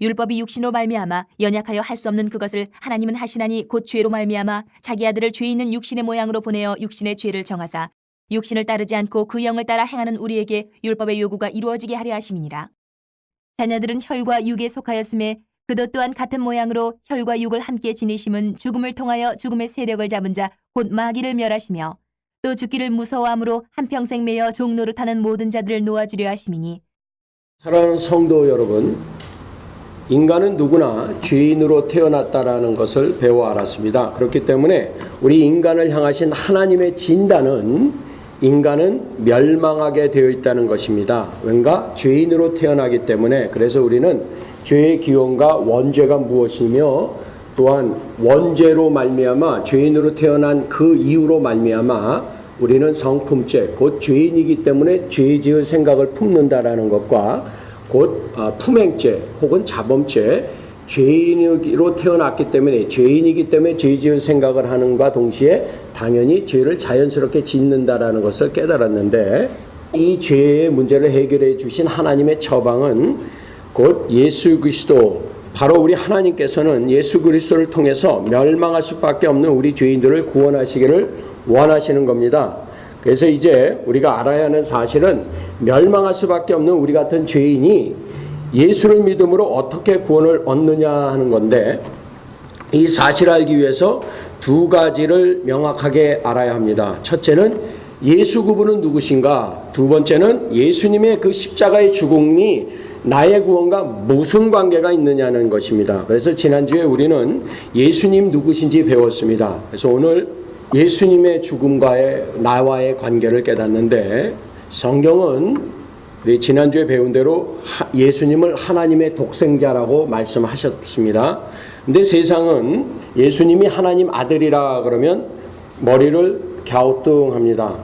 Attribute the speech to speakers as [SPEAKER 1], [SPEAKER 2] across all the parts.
[SPEAKER 1] 율법이 육신으로 말미암아 연약하여 할 수 없는 그것을 하나님은 하시나니 곧 죄로 말미암아 자기 아들을 죄 있는 육신의 모양으로 보내어 육신의 죄를 정하사 육신을 따르지 않고 그 영을 따라 행하는 우리에게 율법의 요구가 이루어지게 하려 하심이니라. 자녀들은 혈과 육에 속하였음에 그도 또한 같은 모양으로 혈과 육을 함께 지니심은 죽음을 통하여 죽음의 세력을 잡은 자 곧 마귀를 멸하시며 또 죽기를 무서워함으로 한평생 매여 종노릇하는 모든 자들을 놓아주려 하심이니
[SPEAKER 2] 사랑하는 성도 여러분, 인간은 누구나 죄인으로 태어났다라는 것을 배워 알았습니다. 그렇기 때문에 우리 인간을 향하신 하나님의 진단은 인간은 멸망하게 되어 있다는 것입니다. 왠가 죄인으로 태어나기 때문에 그래서 우리는 죄의 기원과 원죄가 무엇이며 또한 원죄로 말미암아 죄인으로 태어난 그 이유로 말미암아 우리는 성품죄 곧 죄인이기 때문에 죄 지을 생각을 품는다라는 것과 곧 아, 품행죄 혹은 자범죄 죄인으로 태어났기 때문에 죄인이기 때문에 죄 지을 생각을 하는과 동시에 당연히 죄를 자연스럽게 짓는다라는 것을 깨달았는데 이 죄의 문제를 해결해 주신 하나님의 처방은 곧 예수 그리스도 바로 우리 하나님께서는 예수 그리스도를 통해서 멸망할 수밖에 없는 우리 죄인들을 구원하시기를 원하시는 겁니다. 그래서 이제 우리가 알아야 하는 사실은 멸망할 수밖에 없는 우리 같은 죄인이 예수를 믿음으로 어떻게 구원을 얻느냐 하는 건데 이 사실을 알기 위해서 두 가지를 명확하게 알아야 합니다. 첫째는 예수 그분은 누구신가? 두 번째는 예수님의 그 십자가의 죽음이 나의 구원과 무슨 관계가 있느냐는 것입니다. 그래서 지난주에 우리는 예수님 누구신지 배웠습니다. 그래서 오늘 예수님의 죽음과의 나와의 관계를 깨닫는데 성경은 우리 지난주에 배운 대로 예수님을 하나님의 독생자라고 말씀하셨습니다. 근데 세상은 예수님이 하나님 아들이라 그러면 머리를 갸우뚱합니다.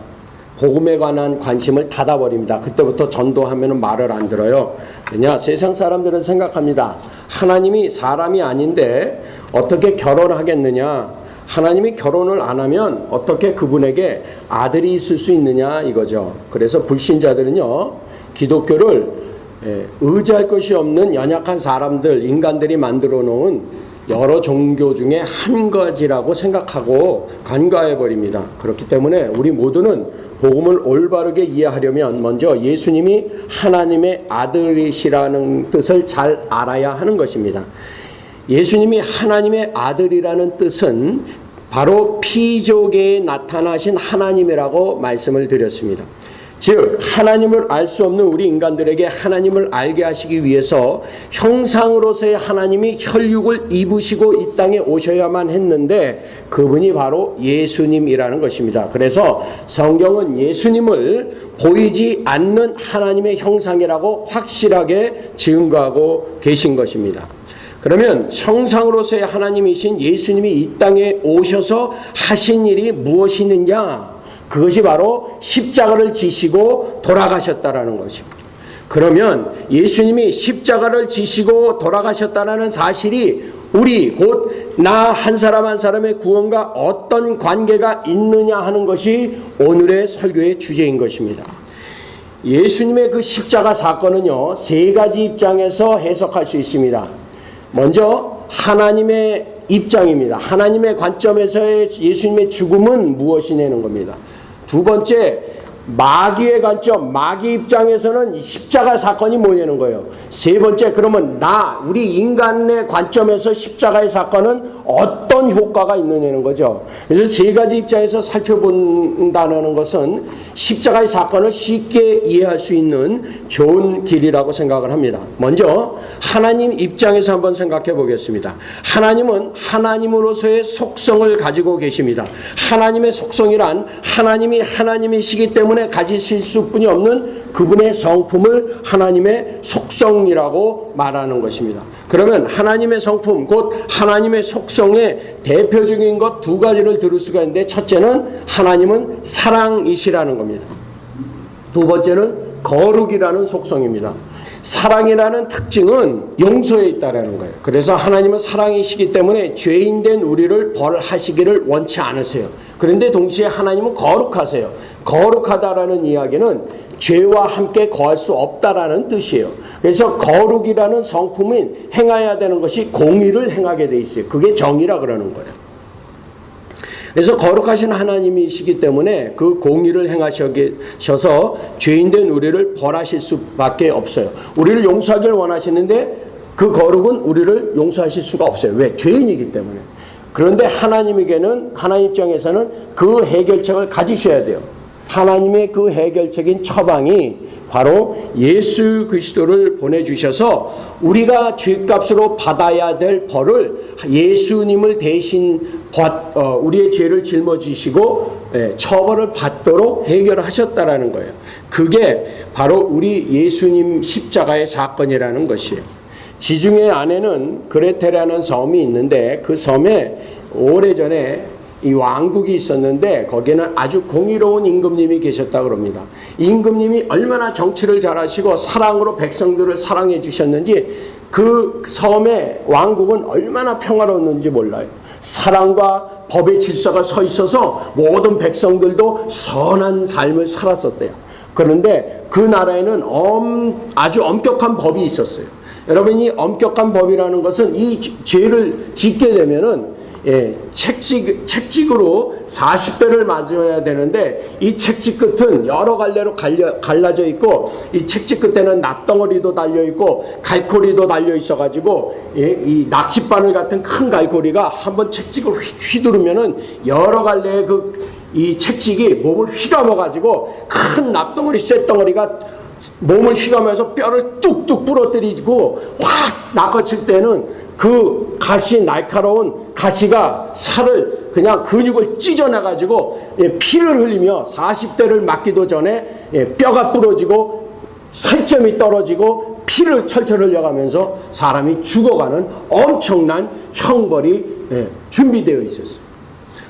[SPEAKER 2] 복음에 관한 관심을 닫아버립니다. 그때부터 전도하면 말을 안 들어요. 왜냐? 세상 사람들은 생각합니다. 하나님이 사람이 아닌데 어떻게 결혼하겠느냐? 하나님이 결혼을 안 하면 어떻게 그분에게 아들이 있을 수 있느냐 이거죠. 그래서 불신자들은요, 기독교를 예, 의지할 것이 없는 연약한 사람들, 인간들이 만들어 놓은 여러 종교 중에 한 가지라고 생각하고 간과해 버립니다. 그렇기 때문에 우리 모두는 복음을 올바르게 이해하려면 먼저 예수님이 하나님의 아들이시라는 뜻을 잘 알아야 하는 것입니다. 예수님이 하나님의 아들이라는 뜻은 바로 피조계에 나타나신 하나님이라고 말씀을 드렸습니다. 즉 하나님을 알 수 없는 우리 인간들에게 하나님을 알게 하시기 위해서 형상으로서의 하나님이 혈육을 입으시고 이 땅에 오셔야만 했는데 그분이 바로 예수님이라는 것입니다. 그래서 성경은 예수님을 보이지 않는 하나님의 형상이라고 확실하게 증거하고 계신 것입니다. 그러면 형상으로서의 하나님이신 예수님이 이 땅에 오셔서 하신 일이 무엇이느냐? 그것이 바로 십자가를 지시고 돌아가셨다라는 것입니다. 그러면 예수님이 십자가를 지시고 돌아가셨다는 사실이 우리 곧 나 한 사람 한 사람의 구원과 어떤 관계가 있느냐 하는 것이 오늘의 설교의 주제인 것입니다. 예수님의 그 십자가 사건은요, 세 가지 입장에서 해석할 수 있습니다. 먼저, 하나님의 입장입니다. 하나님의 관점에서의 예수님의 죽음은 무엇이냐는 겁니다. 두 번째, 마귀의 관점, 마귀 입장에서는 십자가 사건이 뭐냐는 거예요. 세 번째, 그러면 나, 우리 인간의 관점에서 십자가의 사건은 어떤 효과가 있느냐는 거죠. 그래서 세 가지 입장에서 살펴본다는 것은 십자가의 사건을 쉽게 이해할 수 있는 좋은 길이라고 생각을 합니다. 먼저, 하나님 입장에서 한번 생각해 보겠습니다. 하나님은 하나님으로서의 속성을 가지고 계십니다. 하나님의 속성이란 하나님이 하나님이시기 때문에 때문에 가지실 수뿐이 없는 그분의 성품을 하나님의 속성이라고 말하는 것입니다. 그러면 하나님의 성품, 곧 하나님의 속성의 대표적인 것 두 가지를 들을 수가 있는데 첫째는 하나님은 사랑이시라는 겁니다. 두 번째는 거룩이라는 속성입니다. 사랑이라는 특징은 용서에 있다라는 거예요. 그래서 하나님은 사랑이시기 때문에 죄인된 우리를 벌하시기를 원치 않으세요. 그런데 동시에 하나님은 거룩하세요. 거룩하다라는 이야기는 죄와 함께 거할 수 없다라는 뜻이에요. 그래서 거룩이라는 성품은 행해야 되는 것이 공의를 행하게 돼 있어요. 그게 정의라 그러는 거예요. 그래서 거룩하신 하나님이시기 때문에 그 공의를 행하셔서 죄인된 우리를 벌하실 수밖에 없어요. 우리를 용서하길 원하시는데 그 거룩은 우리를 용서하실 수가 없어요. 왜? 죄인이기 때문에. 그런데 하나님에게는 하나님 입장에서는 그 해결책을 가지셔야 돼요. 하나님의 그 해결책인 처방이 바로 예수 그리스도를 보내주셔서 우리가 죄값으로 받아야 될 벌을 예수님을 대신 받, 어, 우리의 죄를 짊어지시고 예, 처벌을 받도록 해결하셨다라는 거예요. 그게 바로 우리 예수님 십자가의 사건이라는 것이에요. 지중해 안에는 그레테라는 섬이 있는데 그 섬에 오래전에 이 왕국이 있었는데 거기는 아주 공의로운 임금님이 계셨다고 합니다. 임금님이 얼마나 정치를 잘하시고 사랑으로 백성들을 사랑해 주셨는지 그 섬의 왕국은 얼마나 평화로웠는지 몰라요. 사랑과 법의 질서가 서 있어서 모든 백성들도 선한 삶을 살았었대요. 그런데 그 나라에는 엄, 아주 엄격한 법이 있었어요. 여러분이 엄격한 법이라는 것은 이 죄를 짓게 되면은 예, 책직, 책직으로 40대를 맞아야 되는데 이 책직 끝은 여러 갈래로 갈려, 갈라져 있고 이 책직 끝에는 납덩어리도 달려 있고 갈고리도 달려 있어 가지고 예, 이 낚싯바늘 같은 큰 갈고리가 한번 책직을 휘, 휘두르면은 여러 갈래의 그 이 책직이 몸을 휘감아 가지고 큰 납덩어리 쇳덩어리가 몸을 휘감아서 뼈를 뚝뚝 부러뜨리고 확 낚아칠 때는 그 가시 날카로운 가시가 살을 그냥 근육을 찢어내 가지고 피를 흘리며 40대를 맞기도 전에 예, 뼈가 부러지고 살점이 떨어지고 피를 철철 흘려가면서 사람이 죽어가는 엄청난 형벌이 예, 준비되어 있었어요.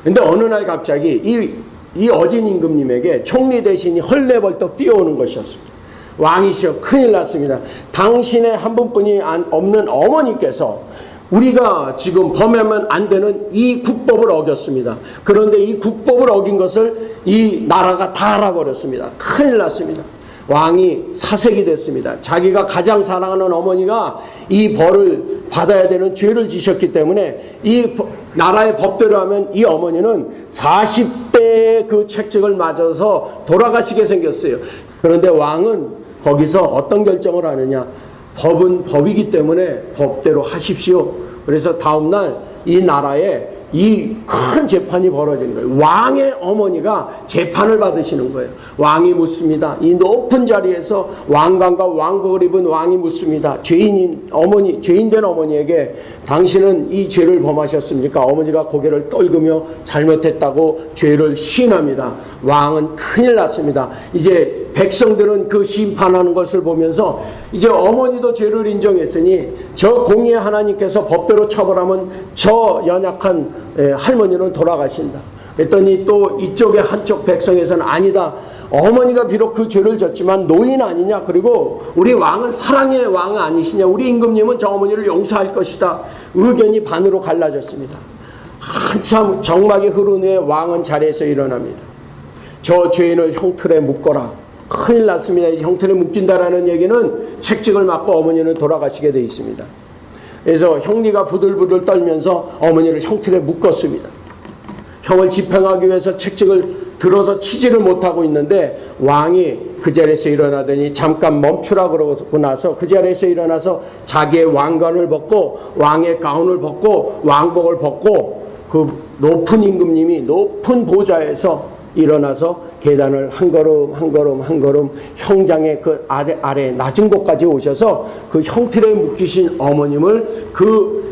[SPEAKER 2] 근데 어느 날 갑자기 이, 이 어진 임금님에게 총리 대신이 헐레벌떡 뛰어오는 것이었습니다. 왕이시여 큰일 났습니다. 당신의 한 분뿐이 안- 없는 어머니께서 우리가 지금 범하면 안 되는 이 국법을 어겼습니다. 그런데 이 국법을 어긴 것을 이 나라가 다 알아버렸습니다. 큰일 났습니다. 왕이 사색이 됐습니다. 자기가 가장 사랑하는 어머니가 이 벌을 받아야 되는 죄를 지셨기 때문에 이 법- 나라의 법대로 하면 이 어머니는 40대의 그 책직을 맞아서 돌아가시게 생겼어요. 그런데 왕은 거기서 어떤 결정을 하느냐? 법은 법이기 때문에 법대로 하십시오. 그래서 다음날 이 나라에 이 큰 재판이 벌어지는 거예요. 왕의 어머니가 재판을 받으시는 거예요. 왕이 묻습니다. 이 높은 자리에서 왕관과 왕복을 입은 왕이 묻습니다. 죄인인 어머니, 죄인된 어머니에게 당신은 이 죄를 범하셨습니까? 어머니가 고개를 떨구며 잘못했다고 죄를 시인합니다. 왕은 큰일 났습니다. 이제 백성들은 그 심판하는 것을 보면서 이제 어머니도 죄를 인정했으니 저 공의의 하나님께서 법대로 처벌하면 저 연약한 예, 할머니는 돌아가신다. 그랬더니 또 이쪽의 한쪽 백성에서는 아니다. 어머니가 비록 그 죄를 졌지만 노인 아니냐. 그리고 우리 왕은 사랑의 왕 아니시냐. 우리 임금님은 저 어머니를 용서할 것이다. 의견이 반으로 갈라졌습니다. 한참 정막이 흐른 후에 왕은 자리에서 일어납니다. 저 죄인을 형틀에 묶어라. 큰일 났습니다. 이 형틀에 묶인다라는 얘기는 책직을 맞고 어머니는 돌아가시게 돼 있습니다. 그래서 형리가 부들부들 떨면서 어머니를 형틀에 묶었습니다. 형을 집행하기 위해서 책직을 들어서 치지를 못하고 있는데 왕이 그 자리에서 일어나더니 잠깐 멈추라 그러고 나서 그 자리에서 일어나서 자기의 왕관을 벗고 왕의 가운을 벗고 왕복을 벗고 그 높은 임금님이 높은 보좌에서 일어나서 계단을 한 걸음 한 걸음 한 걸음 형장의 그 아래 아래 낮은 곳까지 오셔서 그 형틀에 묶이신 어머님을 그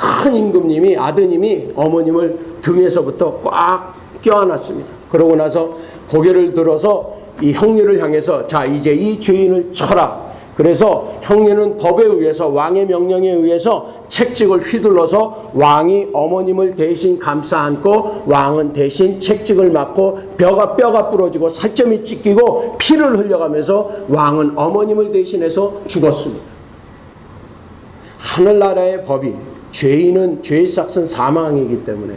[SPEAKER 2] 큰 임금님이 아드님이 어머님을 등에서부터 꽉 껴안았습니다. 그러고 나서 고개를 들어서 이 형리를 향해서 자 이제 이 죄인을 쳐라. 그래서 형리는 법에 의해서 왕의 명령에 의해서 책직을 휘둘러서 왕이 어머님을 대신 감싸 안고 왕은 대신 책직을 맞고 뼈가 뼈가 부러지고 살점이 찢기고 피를 흘려가면서 왕은 어머님을 대신해서 죽었습니다. 하늘나라의 법이 죄인은 죄의 삭은 사망이기 때문에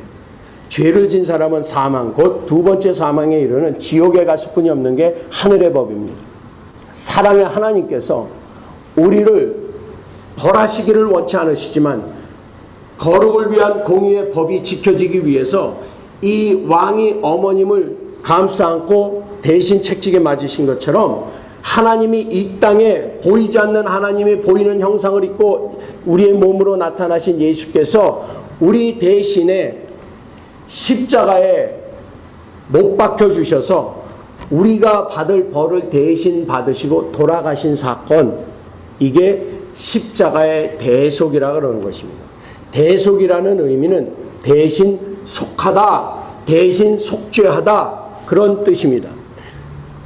[SPEAKER 2] 죄를 진 사람은 사망, 곧 두 번째 사망에 이르는 지옥에 갔을 뿐이 없는 게 하늘의 법입니다. 사랑의 하나님께서 우리를 벌하시기를 원치 않으시지만 거룩을 위한 공의의 법이 지켜지기 위해서 이 왕이 어머님을 감싸 안고 대신 책찍에 맞으신 것처럼 하나님이 이 땅에 보이지 않는 하나님이 보이는 형상을 입고 우리의 몸으로 나타나신 예수께서 우리 대신에 십자가에 못 박혀 주셔서 우리가 받을 벌을 대신 받으시고 돌아가신 사건 이게 십자가의 대속이라 그러는 것입니다. 대속이라는 의미는 대신 속하다, 대신 속죄하다 그런 뜻입니다.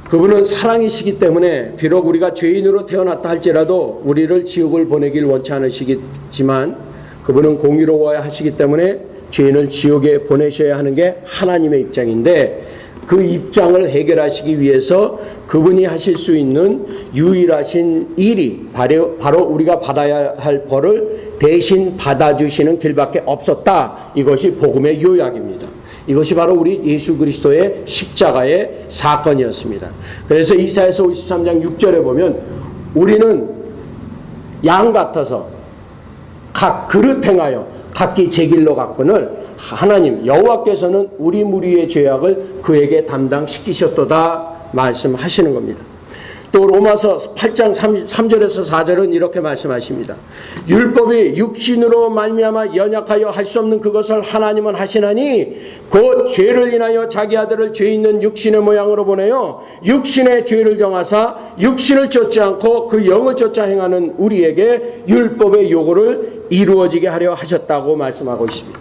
[SPEAKER 2] 그분은 사랑이시기 때문에 비록 우리가 죄인으로 태어났다 할지라도 우리를 지옥을 보내길 원치 않으시겠지만 그분은 공의로워야 하시기 때문에 죄인을 지옥에 보내셔야 하는 게 하나님의 입장인데 그 입장을 해결하시기 위해서 그분이 하실 수 있는 유일하신 일이 바로, 바로 우리가 받아야 할 벌을 대신 받아주시는 길밖에 없었다. 이것이 복음의 요약입니다. 이것이 바로 우리 예수 그리스도의 십자가의 사건이었습니다. 그래서 이사에서 53장 6절에 보면 우리는 양 같아서 각 그릇 행하여 각기 제 길로 갔거늘 하나님 여호와께서는 우리 무리의 죄악을 그에게 담당시키셨도다 말씀하시는 겁니다. 또 로마서 8장 3, 3절에서 4절은 이렇게 말씀하십니다. 율법이 육신으로 말미암아 연약하여 할 수 없는 그것을 하나님은 하시나니 곧 죄를 인하여 자기 아들을 죄 있는 육신의 모양으로 보내요 육신의 죄를 정하사 육신을 쫓지 않고 그 영을 쫓아 행하는 우리에게 율법의 요구를 이루어지게 하려 하셨다고 말씀하고 있습니다.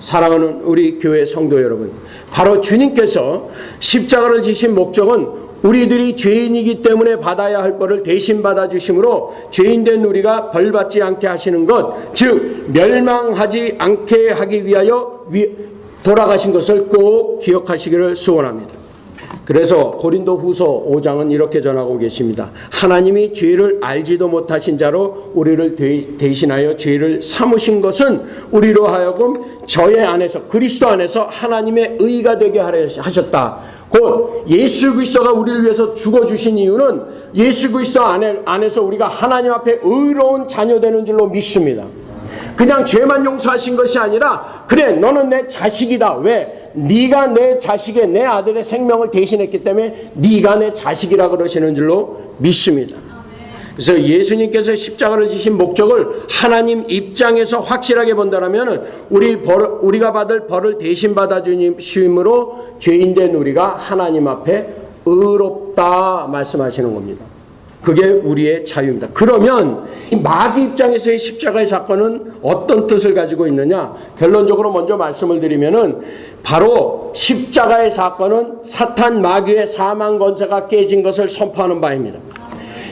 [SPEAKER 2] 사랑하는 우리 교회 성도 여러분, 바로 주님께서 십자가를 지신 목적은 우리들이 죄인이기 때문에 받아야 할 것을 대신 받아 주심으로 죄인된 우리가 벌 받지 않게 하시는 것, 즉 멸망하지 않게 하기 위하여 위, 돌아가신 것을 꼭 기억하시기를 소원합니다. 그래서 고린도 후서 5장은 이렇게 전하고 계십니다. 하나님이 죄를 알지도 못하신 자로 우리를 대- 대신하여 죄를 삼으신 것은 우리로 하여금 저의 안에서 그리스도 안에서 하나님의 의가 되게 하셨다. 곧 예수 그리스도가 우리를 위해서 죽어 주신 이유는 예수 그리스도 안에, 안에서 우리가 하나님 앞에 의로운 자녀 되는 줄로 믿습니다. 그냥 죄만 용서하신 것이 아니라 그래 너는 내 자식이다 왜 네가 내 자식의 내 아들의 생명을 대신했기 때문에 네가 내 자식이라 그러시는 줄로 믿습니다. 그래서 예수님께서 십자가를 지신 목적을 하나님 입장에서 확실하게 본다면 우리 벌, 우리가 받을 벌을 대신 받아 주심으로 죄인 된 우리가 하나님 앞에 의롭다 말씀하시는 겁니다. 그게 우리의 자유입니다. 그러면 이 마귀 입장에서의 십자가의 사건은 어떤 뜻을 가지고 있느냐? 결론적으로 먼저 말씀을 드리면은 바로 십자가의 사건은 사탄 마귀의 사망 권세가 깨진 것을 선포하는 바입니다.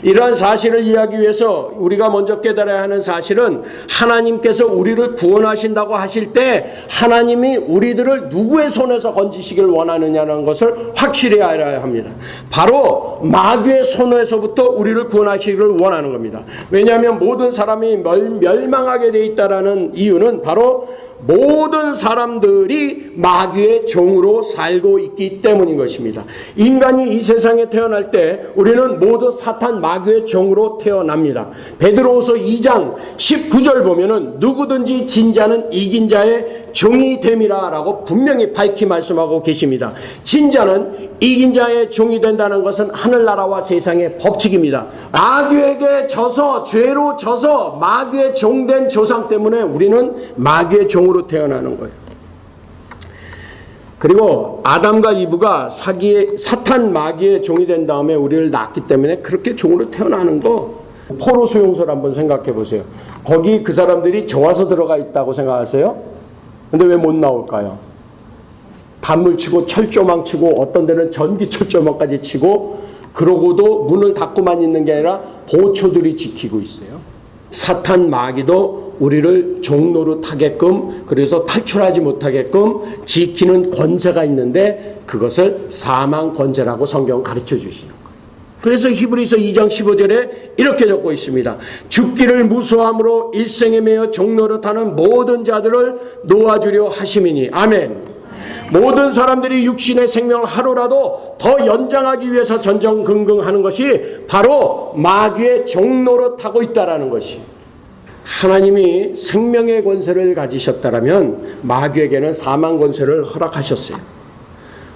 [SPEAKER 2] 이러한 사실을 이해하기 위해서 우리가 먼저 깨달아야 하는 사실은 하나님께서 우리를 구원하신다고 하실 때 하나님이 우리들을 누구의 손에서 건지시길 원하느냐는 것을 확실히 알아야 합니다. 바로 마귀의 손에서부터 우리를 구원하시기를 원하는 겁니다. 왜냐하면 모든 사람이 멸, 멸망하게 돼 있다라는 이유는 바로 모든 사람들이 마귀의 종으로 살고 있기 때문인 것입니다. 인간이 이 세상에 태어날 때 우리는 모두 사탄 마귀의 종으로 태어납니다. 베드로후서 2장 19절 보면은 누구든지 진자는 이긴 자의 종이 됨이라라고 분명히 밝히 말씀하고 계십니다. 진자는 이긴 자의 종이 된다는 것은 하늘나라와 세상의 법칙입니다. 마귀에게 져서 죄로 져서 마귀의 종된 조상 때문에 우리는 마귀의 종으로 태어나는 거예요. 그리고 아담과 이브가 사기의 사탄 마귀의 종이 된 다음에 우리를 낳기 때문에 그렇게 종으로 태어나는 거 포로 수용소를 한번 생각해 보세요. 거기 그 사람들이 좋아서 들어가 있다고 생각하세요? 근데 왜 못 나올까요? 단물 치고 철조망 치고 어떤 데는 전기 철조망까지 치고 그러고도 문을 닫고만 있는 게 아니라 보초들이 지키고 있어요. 사탄 마귀도 우리를 종로로 타게끔 그래서 탈출하지 못하게끔 지키는 권세가 있는데 그것을 사망 권세라고 성경 가르쳐 주시는 거예요. 그래서 히브리서 2장 15절에 이렇게 적고 있습니다. 죽기를 무수함으로 일생에 매여 종로로 타는 모든 자들을 놓아주려 하심이니 아멘. 모든 사람들이 육신의 생명을 하루라도 더 연장하기 위해서 전전긍긍하는 것이 바로 마귀의 종로로 타고 있다라는 것이. 하나님이 생명의 권세를 가지셨다라면 마귀에게는 사망 권세를 허락하셨어요.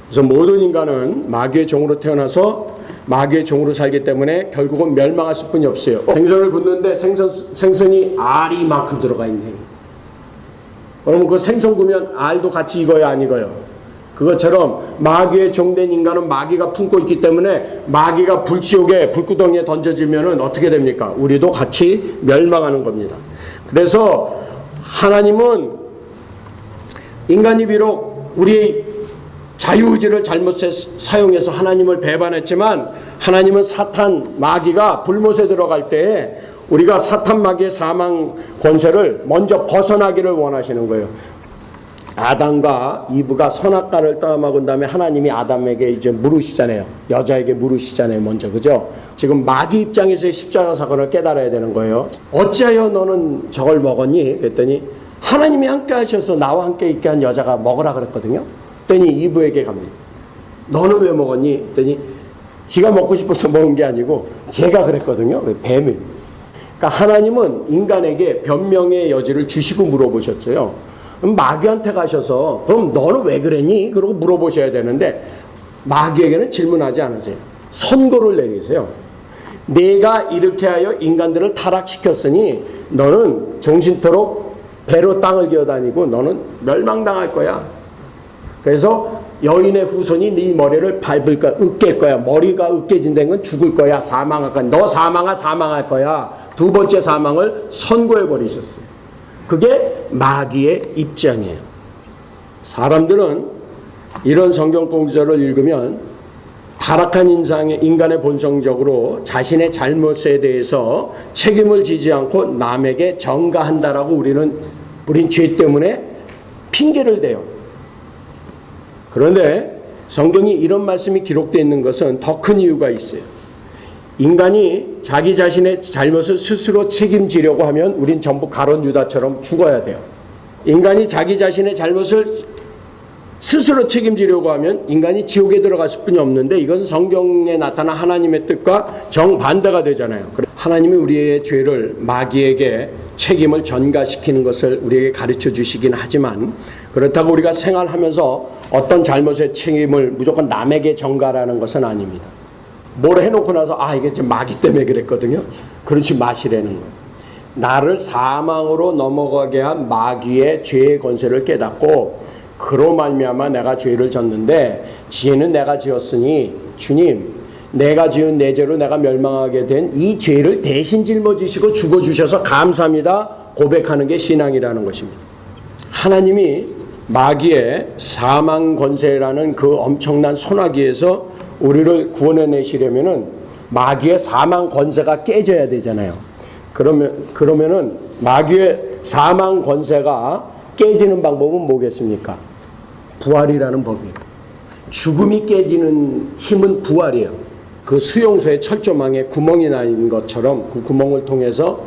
[SPEAKER 2] 그래서 모든 인간은 마귀의 종으로 태어나서 마귀의 종으로 살기 때문에 결국은 멸망할 수뿐이 없어요. 생선을 굽는데 생선, 생선이 알이 만큼 들어가 있네. 그러면 그 생선 구면 알도 같이 익어야 안 익어요. 그것처럼 마귀의 종된 인간은 마귀가 품고 있기 때문에 마귀가 불지옥에 불구덩이에 던져지면은 어떻게 됩니까? 우리도 같이 멸망하는 겁니다. 그래서 하나님은 인간이 비록 우리 자유의지를 잘못 사용해서 하나님을 배반했지만 하나님은 사탄 마귀가 불못에 들어갈 때에 우리가 사탄 마귀의 사망 권세를 먼저 벗어나기를 원하시는 거예요. 아담과 이브가 선악과를 떠먹은 다음에 하나님이 아담에게 이제 물으시잖아요. 여자에게 물으시잖아요. 먼저 그죠? 지금 마귀 입장에서의 십자가 사건을 깨달아야 되는 거예요. 어찌하여 너는 저걸 먹었니? 그랬더니 하나님이 함께 하셔서 나와 함께 있게 한 여자가 먹으라 그랬거든요. 그랬더니 이브에게 갑니다. 너는 왜 먹었니? 그랬더니 지가 먹고 싶어서 먹은 게 아니고 제가 그랬거든요. 뱀을. 그러니까 하나님은 인간에게 변명의 여지를 주시고 물어보셨어요. 그럼 마귀한테 가셔서 그럼 너는 왜 그랬니? 그러고 물어보셔야 되는데 마귀에게는 질문하지 않으세요. 선고를 내리세요. 내가 이렇게 하여 인간들을 타락시켰으니 너는 정신토록 배로 땅을 기어다니고 너는 멸망당할 거야. 그래서 여인의 후손이 네 머리를 밟을 거야, 으깰 거야. 머리가 으깨진다는 건 죽을 거야, 사망할 거야. 너 사망아, 사망할 거야. 두 번째 사망을 선고해 버리셨어요. 그게 마귀의 입장이에요. 사람들은 이런 성경 공절을 읽으면 타락한 인상의 인간의 본성적으로 자신의 잘못에 대해서 책임을 지지 않고 남에게 전가한다라고 우리는 우린 죄 때문에 핑계를 대요. 그런데 성경이 이런 말씀이 기록되어 있는 것은 더 큰 이유가 있어요. 인간이 자기 자신의 잘못을 스스로 책임지려고 하면 우린 전부 가론 유다처럼 죽어야 돼요. 인간이 자기 자신의 잘못을 스스로 책임지려고 하면 인간이 지옥에 들어갔을 뿐이 없는데 이것은 성경에 나타난 하나님의 뜻과 정반대가 되잖아요. 하나님이 우리의 죄를 마귀에게 책임을 전가시키는 것을 우리에게 가르쳐 주시긴 하지만 그렇다고 우리가 생활하면서 어떤 잘못의 책임을 무조건 남에게 전가라는 것은 아닙니다. 뭘 해놓고 나서 아 이게 지금 마귀 때문에 그랬거든요. 그렇지 마시라는 거예요. 나를 사망으로 넘어가게 한 마귀의 죄의 권세를 깨닫고 그로 말미암아 내가 죄를 졌는데 지혜는 내가 지었으니 주님 내가 지은 내 죄로 내가 멸망하게 된 이 죄를 대신 짊어지시고 죽어 주셔서 감사합니다 고백하는 게 신앙이라는 것입니다. 하나님이 마귀의 사망 권세라는 그 엄청난 소나기에서 우리를 구원해내시려면은 마귀의 사망 권세가 깨져야 되잖아요. 그러면 그러면은 마귀의 사망 권세가 깨지는 방법은 뭐겠습니까? 부활이라는 법이에요. 죽음이 깨지는 힘은 부활이에요. 그 수용소에 철조망에 구멍이 난 것처럼 그 구멍을 통해서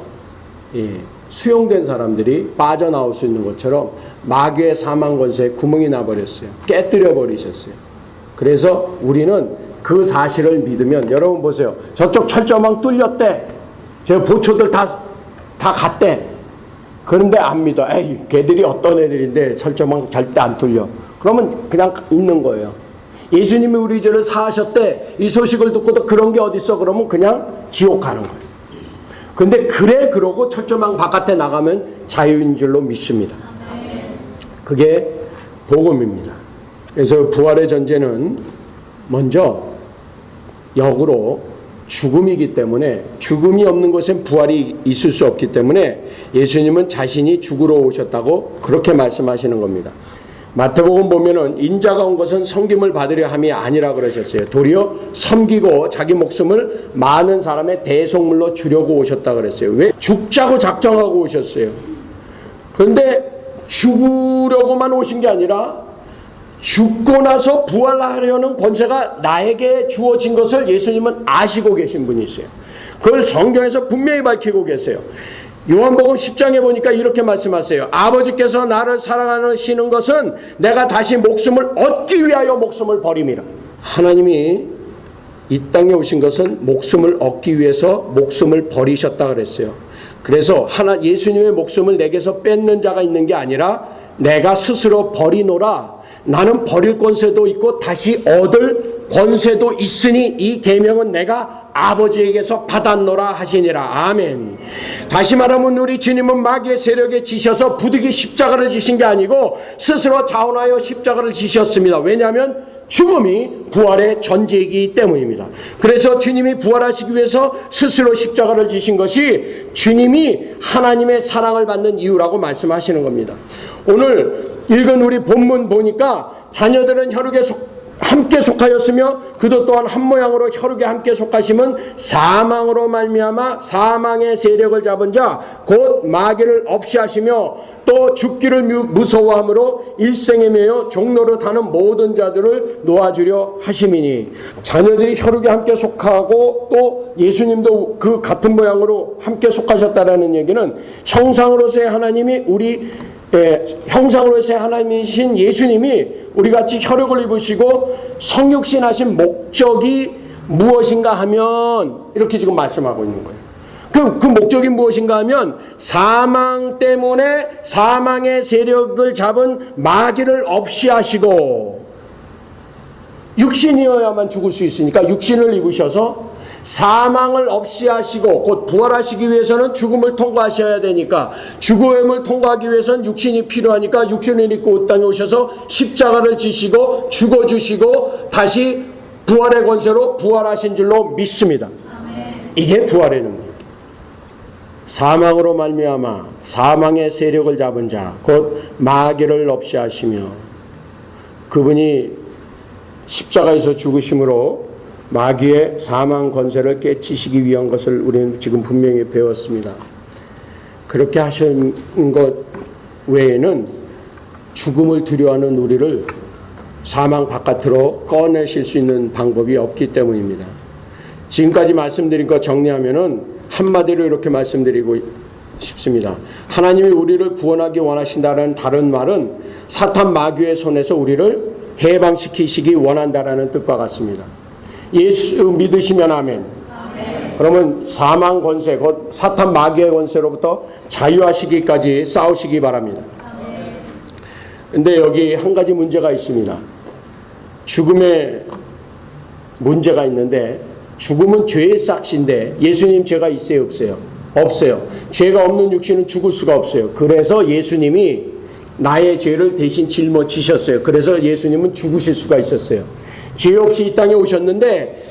[SPEAKER 2] 예, 수용된 사람들이 빠져나올 수 있는 것처럼 마귀의 사망 권세에 구멍이 나버렸어요. 깨뜨려 버리셨어요. 그래서 우리는 그 사실을 믿으면 여러분 보세요. 저쪽 철조망 뚫렸대. 저 보초들 다, 다 갔대. 그런데 안 믿어. 에이, 걔들이 어떤 애들인데 철조망 절대 안 뚫려. 그러면 그냥 있는 거예요. 예수님이 우리 죄를 사하셨대. 이 소식을 듣고도 그런 게 어딨어? 그러면 그냥 지옥 가는 거예요. 근데 그래 그러고 철조망 바깥에 나가면 자유인 줄로 믿습니다. 그게 복음입니다. 그래서 부활의 전제는 먼저 역으로 죽음이기 때문에 죽음이 없는 곳엔 부활이 있을 수 없기 때문에 예수님은 자신이 죽으러 오셨다고 그렇게 말씀하시는 겁니다. 마태복음 보면은 인자가 온 것은 섬김을 받으려 함이 아니라 그러셨어요. 도리어 섬기고 자기 목숨을 많은 사람의 대속물로 주려고 오셨다 그랬어요. 왜 죽자고 작정하고 오셨어요. 그런데 죽으려고만 오신 게 아니라 죽고 나서 부활하려는 권세가 나에게 주어진 것을 예수님은 아시고 계신 분이세요. 그걸 성경에서 분명히 밝히고 계세요. 요한복음 10장에 보니까 이렇게 말씀하세요. 아버지께서 나를 사랑하시는 것은 내가 다시 목숨을 얻기 위하여 목숨을 버림이라. 하나님이 이 땅에 오신 것은 목숨을 얻기 위해서 목숨을 버리셨다 그랬어요. 그래서 하나 예수님의 목숨을 내게서 뺏는 자가 있는 게 아니라 내가 스스로 버리노라. 나는 버릴 권세도 있고 다시 얻을 권세도 있으니 이 계명은 내가 아버지에게서 받았노라 하시니라. 아멘. 다시 말하면 우리 주님은 마귀의 세력에 지셔서 부득이 십자가를 지신 게 아니고 스스로 자원하여 십자가를 지셨습니다. 왜냐하면 죽음이 부활의 전제이기 때문입니다. 그래서 주님이 부활하시기 위해서 스스로 십자가를 지신 것이 주님이 하나님의 사랑을 받는 이유라고 말씀하시는 겁니다. 오늘 읽은 우리 본문 보니까 자녀들은 혈육에 속 함께 속하였으며 그도 또한 한 모양으로 혈육에 함께 속하심은 사망으로 말미암아 사망의 세력을 잡은 자 곧 마귀를 없이 하시며 또 죽기를 무- 무서워함으로 일생에 매여 종로를 타는 모든 자들을 놓아주려 하심이니 자녀들이 혈육에 함께 속하고 또 예수님도 그 같은 모양으로 함께 속하셨다라는 얘기는 형상으로서의 하나님이 우리 예, 형상으로서의 하나님이신 예수님이 우리 같이 혈육을 입으시고 성육신 하신 목적이 무엇인가 하면 이렇게 지금 말씀하고 있는 거예요. 그, 그 목적이 무엇인가 하면 사망 때문에 사망의 세력을 잡은 마귀를 없이 하시고 육신이어야만 죽을 수 있으니까 육신을 입으셔서 사망을 없이 하시고 곧 부활하시기 위해서는 죽음을 통과하셔야 되니까 죽음을 통과하기 위해서는 육신이 필요하니까 육신을 입고 이 땅에 오셔서 십자가를 지시고 죽어주시고 다시 부활의 권세로 부활하신 줄로 믿습니다. 이게 부활의 능력. 사망으로 말미암아 사망의 세력을 잡은 자 곧 마귀를 없이 하시며 그분이 십자가에서 죽으심으로 마귀의 사망 권세를 깨치시기 위한 것을 우리는 지금 분명히 배웠습니다. 그렇게 하신 것 외에는 죽음을 두려워하는 우리를 사망 바깥으로 꺼내실 수 있는 방법이 없기 때문입니다. 지금까지 말씀드린 것 정리하면은 한마디로 이렇게 말씀드리고 싶습니다. 하나님이 우리를 구원하기 원하신다는 다른 말은 사탄 마귀의 손에서 우리를 해방시키시기 원한다라는 뜻과 같습니다. 예수 믿으시면 아멘. 그러면 사망 권세, 곧 사탄 마귀의 권세로부터 자유하시기까지 싸우시기 바랍니다. 근데 여기 한 가지 문제가 있습니다. 죽음의 문제가 있는데 죽음은 죄의 싹신데 예수님 죄가 있어요 없어요? 없어요. 죄가 없는 육신은 죽을 수가 없어요. 그래서 예수님이 나의 죄를 대신 짊어지셨어요. 그래서 예수님은 죽으실 수가 있었어요. 죄 없이 이 땅에 오셨는데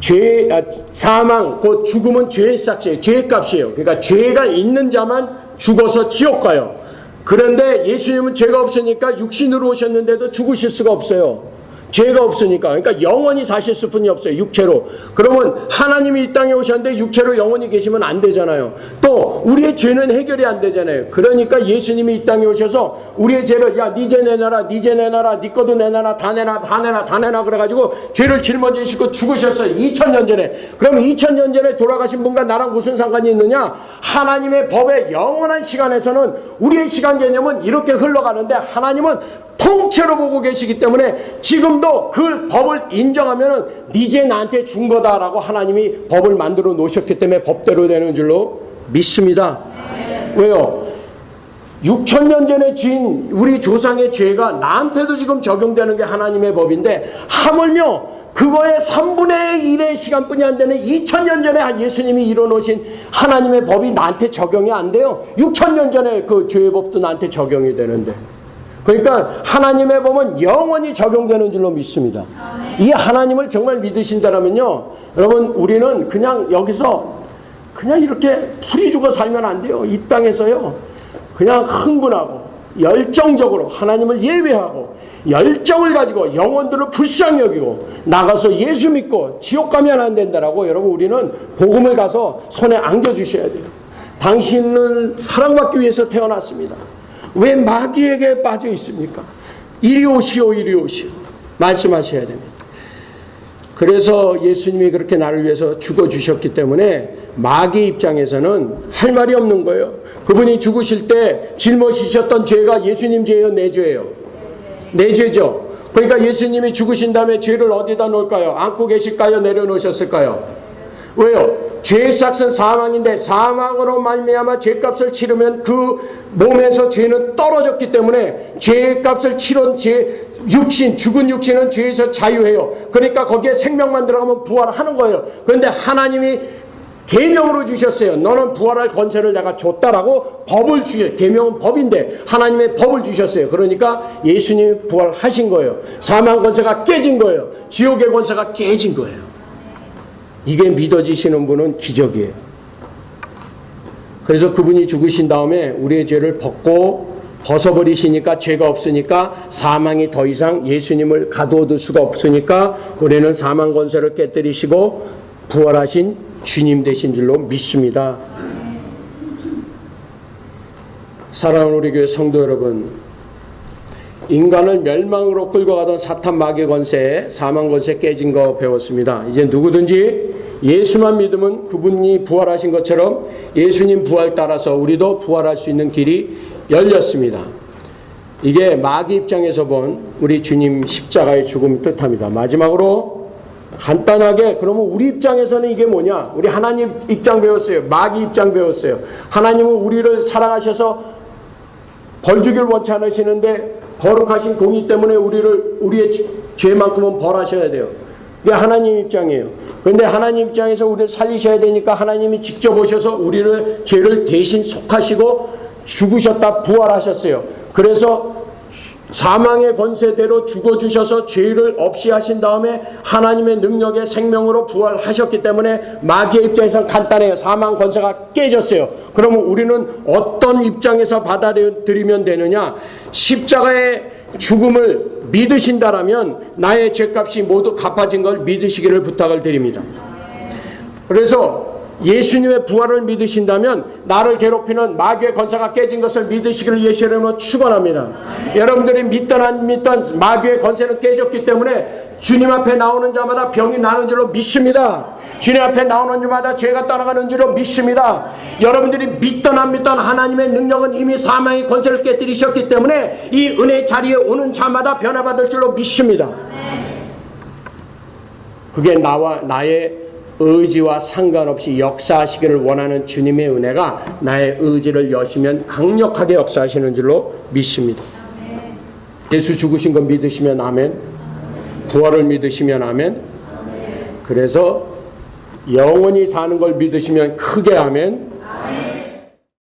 [SPEAKER 2] 죄 아, 사망 곧 죽음은 죄의 싹이에요. 죄의 값이에요. 그러니까 죄가 있는 자만 죽어서 지옥 가요. 그런데 예수님은 죄가 없으니까 육신으로 오셨는데도 죽으실 수가 없어요. 죄가 없으니까. 그러니까 영원히 사실 수뿐이 없어요 육체로. 그러면 하나님이 이 땅에 오셨는데 육체로 영원히 계시면 안 되잖아요. 또 우리의 죄는 해결이 안 되잖아요. 그러니까 예수님이 이 땅에 오셔서 우리의 죄를 야니죄 내놔라 니죄 내놔라 니 거도 내놔라 다 내놔 다 내놔 다 내놔. 그래가지고 죄를 짊어지시고 죽으셨어요 2000년 전에. 그럼 2000년 전에 돌아가신 분과 나랑 무슨 상관이 있느냐? 하나님의 법의 영원한 시간에서는 우리의 시간 개념은 이렇게 흘러가는데 하나님은 통째로 보고 계시기 때문에 지금도 그 법을 인정하면은 니제 나한테 준 거다라고 하나님이 법을 만들어 놓으셨기 때문에 법대로 되는 줄로 믿습니다. 왜요? 6천 년 전에 지은 우리 조상의 죄가 나한테도 지금 적용되는 게 하나님의 법인데 하물며 그거의 3분의 1의 시간뿐이 안 되는 2천 년 전에 예수님이 이뤄놓으신 하나님의 법이 나한테 적용이 안 돼요. 6천 년 전에 그 죄의 법도 나한테 적용이 되는데. 그러니까 하나님의 법은 영원히 적용되는 줄로 믿습니다. 이 하나님을 정말 믿으신다면요, 여러분 우리는 그냥 여기서 그냥 이렇게 풀이 죽어 살면 안 돼요. 이 땅에서요, 그냥 흥분하고 열정적으로 하나님을 예배하고 열정을 가지고 영혼들을 불쌍히 여기고 나가서 예수 믿고 지옥 가면 안 된다라고 여러분 우리는 복음을 가서 손에 안겨 주셔야 돼요. 당신은 사랑받기 위해서 태어났습니다. 왜 마귀에게 빠져 있습니까? 이리 오시오, 이리 오시오. 말씀하셔야 됩니다. 그래서 예수님이 그렇게 나를 위해서 죽어주셨기 때문에 마귀 입장에서는 할 말이 없는 거예요. 그분이 죽으실 때 짊어지셨던 죄가 예수님 죄예요, 내 죄예요. 내 죄죠. 그러니까 예수님이 죽으신 다음에 죄를 어디다 놓을까요? 안고 계실까요? 내려놓으셨을까요? 왜요? 죄의 삭은 사망인데 사망으로 말미암아 죄값을 치르면 그 몸에서 죄는 떨어졌기 때문에 죄의 값을 치른 죄 육신 죽은 육신은 죄에서 자유해요. 그러니까 거기에 생명만 들어가면 부활하는 거예요. 그런데 하나님이 계명으로 주셨어요. 너는 부활할 권세를 내가 줬다라고 법을 주셨. 계명은 법인데 하나님의 법을 주셨어요. 그러니까 예수님이 부활하신 거예요. 사망 권세가 깨진 거예요. 지옥의 권세가 깨진 거예요. 이게 믿어지시는 분은 기적이에요. 그래서 그분이 죽으신 다음에 우리의 죄를 벗고 벗어버리시니까 죄가 없으니까 사망이 더 이상 예수님을 가두어둘 수가 없으니까 우리는 사망 권세를 깨뜨리시고 부활하신 주님 되신 줄로 믿습니다. 사랑하는 우리 교회 성도 여러분, 인간을 멸망으로 끌고 가던 사탄 마귀 권세, 사망 권세 깨진 거 배웠습니다. 이제 누구든지 예수만 믿으면 그분이 부활하신 것처럼 예수님 부활 따라서 우리도 부활할 수 있는 길이 열렸습니다. 이게 마귀 입장에서 본 우리 주님 십자가의 죽음 뜻합니다. 마지막으로 간단하게 그러면 우리 입장에서는 이게 뭐냐? 우리 하나님 입장 배웠어요. 마귀 입장 배웠어요. 하나님은 우리를 사랑하셔서 벌 주길 원치 않으시는데 거룩하신 공의 때문에 우리를 우리의 죄- 죄만큼은 벌하셔야 돼요. 이게 하나님 입장이에요. 그런데 하나님 입장에서 우리를 살리셔야 되니까 하나님이 직접 오셔서 우리를 죄를 대신 속하시고 죽으셨다 부활하셨어요. 그래서 사망의 권세대로 죽어주셔서 죄를 없이 하신 다음에 하나님의 능력의 생명으로 부활하셨기 때문에 마귀의 입장에서는 간단해요. 사망 권세가 깨졌어요. 그러면 우리는 어떤 입장에서 받아들이면 되느냐? 십자가의 죽음을 믿으신다라면 나의 죄값이 모두 갚아진 걸 믿으시기를 부탁을 드립니다. 그래서 예수님의 부활을 믿으신다면 나를 괴롭히는 마귀의 권세가 깨진 것을 믿으시기를 예수님으로 축원합니다. 여러분들이 믿던 안 믿던 마귀의 권세는 깨졌기 때문에 주님 앞에 나오는 자마다 병이 나는 줄로 믿습니다. 주님 앞에 나오는 자마다 죄가 떠나가는 줄로 믿습니다. 여러분들이 믿던 안 믿던 하나님의 능력은 이미 사망의 권세를 깨뜨리셨기 때문에 이 은혜 자리에 오는 자마다 변화받을 줄로 믿습니다. 그게 나와 나의 의지와 상관없이 역사하시기를 원하는 주님의 은혜가 나의 의지를 여시면 강력하게 역사하시는 줄로 믿습니다. 예수 죽으신 거 믿으시면 아멘. 부활을 믿으시면 아멘. 그래서 영원히 사는 걸 믿으시면 크게 아멘.